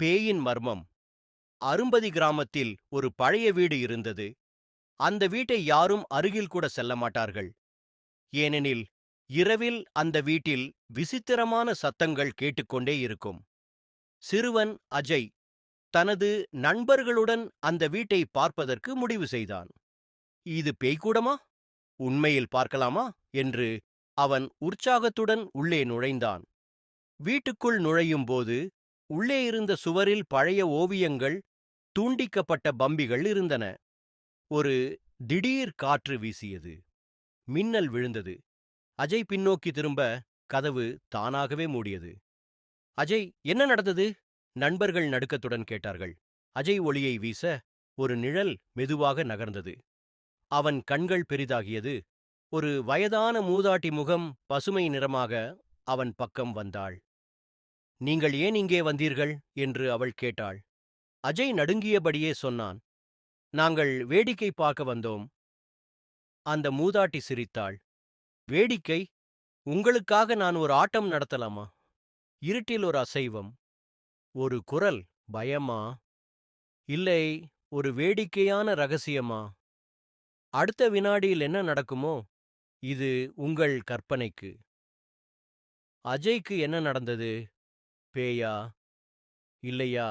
பேயின் மர்மம். அரும்பதி கிராமத்தில் ஒரு பழைய வீடு இருந்தது. அந்த வீட்டை யாரும் அருகில் கூட செல்ல மாட்டார்கள். ஏனெனில் இரவில் அந்த வீட்டில் விசித்திரமான சத்தங்கள் கேட்டுக்கொண்டே இருக்கும். சிறுவன் அஜய் தனது நண்பர்களுடன் அந்த வீட்டை பார்ப்பதற்கு முடிவு செய்தான். இது பேய்கூடமா உண்மையில் பார்க்கலாமா? என்று அவன் உற்சாகத்துடன் உள்ளே நுழைந்தான். வீட்டுக்குள் நுழையும்போது உள்ளே இருந்த சுவரில் பழைய ஓவியங்கள் தூண்டிக்கப்பட்ட பம்பிகள் இருந்தன. ஒரு திடீர் காற்று வீசியது. மின்னல் விழுந்தது. அஜய் பின்னோக்கி திரும்ப கதவு தானாகவே மூடியது. அஜய் என்ன நடந்தது? நண்பர்கள் நடுக்கத்துடன் கேட்டார்கள். அஜய் ஒளியை வீச ஒரு நிழல் மெதுவாக நகர்ந்தது. அவன் கண்கள் பெரிதாகியது. ஒரு வயதான மூதாட்டி முகம் பசுமை நிறமாக அவன் பக்கம் வந்தாள். நீங்கள் ஏன் இங்கே வந்தீர்கள்? என்று அவள் கேட்டாள். அஜய் நடுங்கியபடியே சொன்னான். நாங்கள் வேடிக்கை பார்க்க வந்தோம். அந்த மூதாட்டி சிரித்தாள். வேடிக்கை? உங்களுக்காக நான் ஒரு ஆட்டம் நடத்தலாமா? இருட்டில் ஒரு அசைவம். ஒரு குரல். பயமா? இல்லை ஒரு வேடிக்கையான ரகசியமா? அடுத்த வினாடியில் என்ன நடக்குமோ? இது உங்கள் கற்பனைக்கு. அஜய்க்கு என்ன நடந்தது? பேயா இல்லையா?